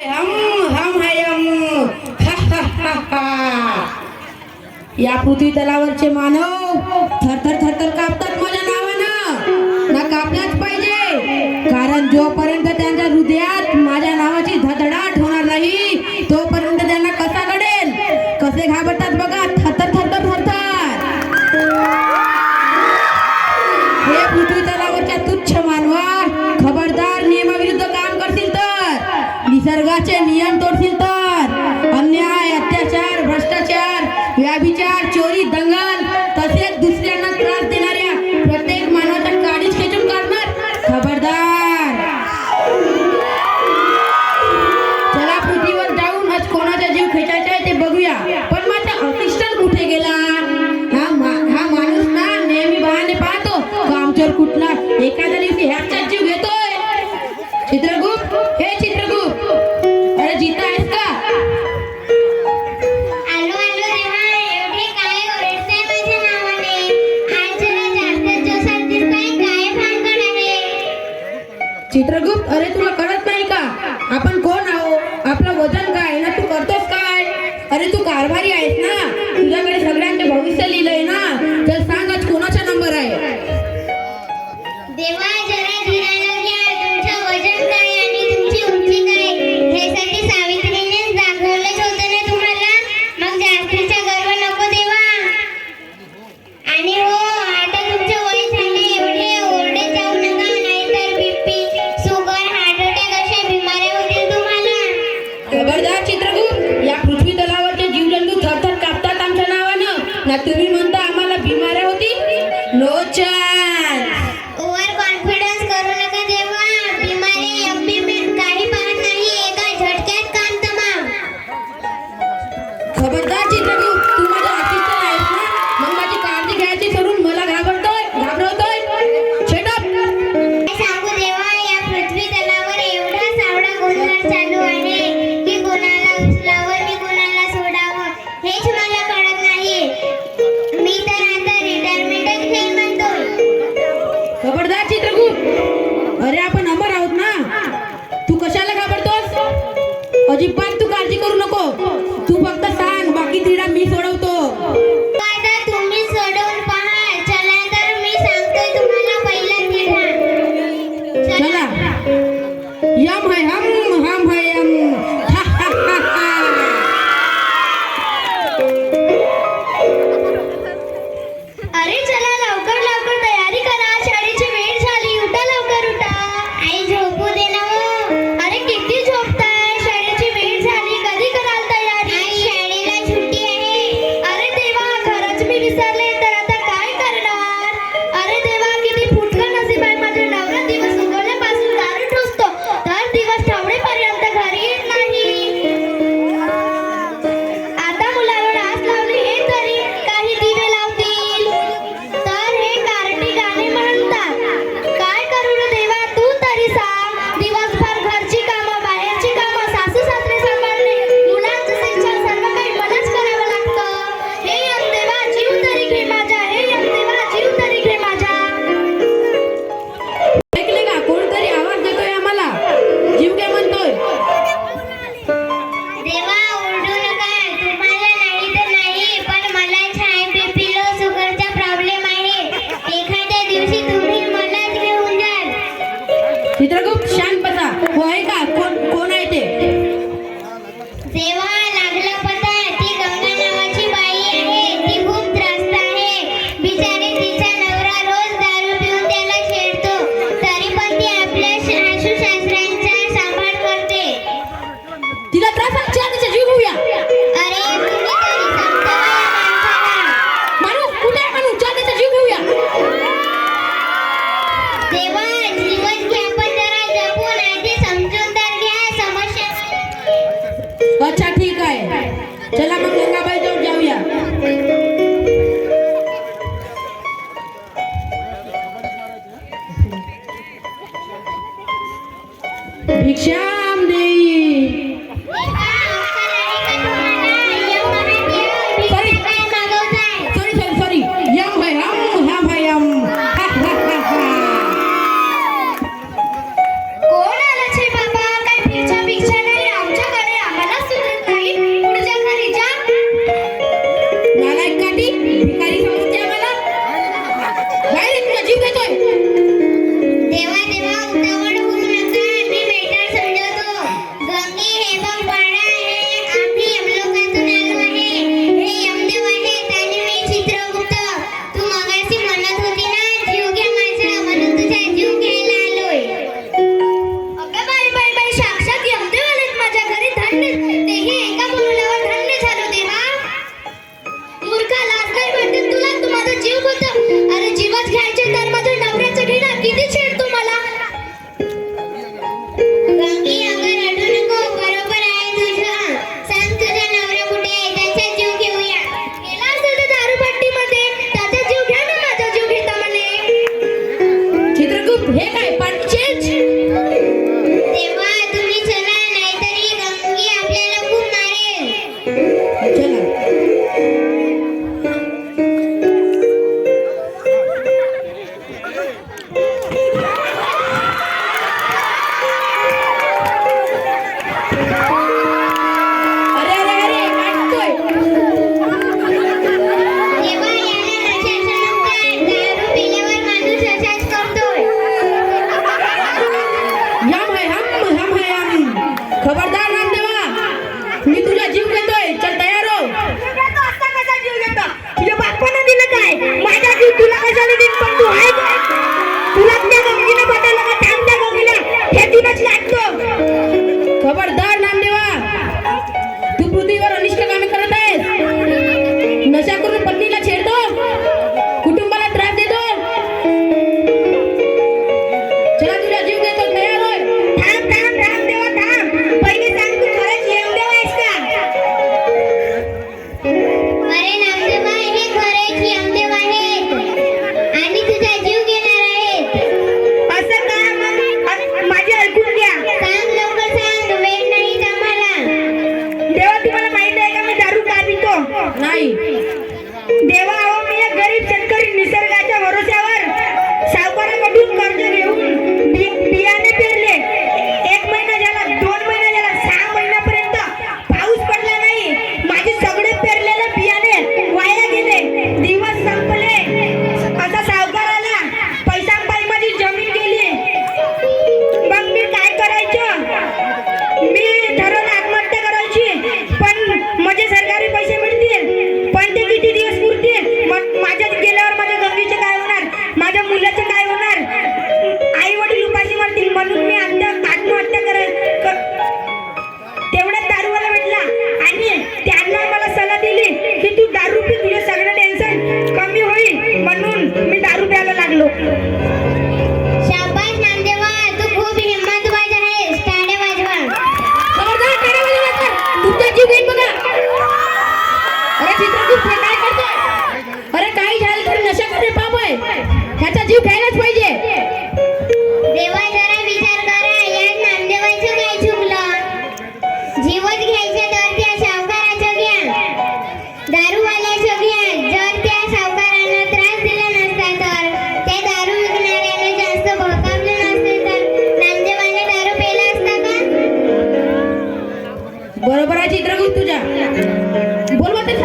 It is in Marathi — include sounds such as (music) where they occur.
(laughs) या पृथ्वी तलावरचे मानव थरथर थरथर कापतात माझ्या नावानं. ना कापलाच पाहिजे. कारण जोपर्यंत त्यांच्या हृदयात माझ्या नावाची धडधडाट होणार नाही तोपर्यंत त्यांना कसा कडेल कसे घाबरतात cara, अजिबात तू काळजी करू नको. तू बघ Big shout! बरोबर आहे चित्रगुप्त तुझ्या बोलवा ते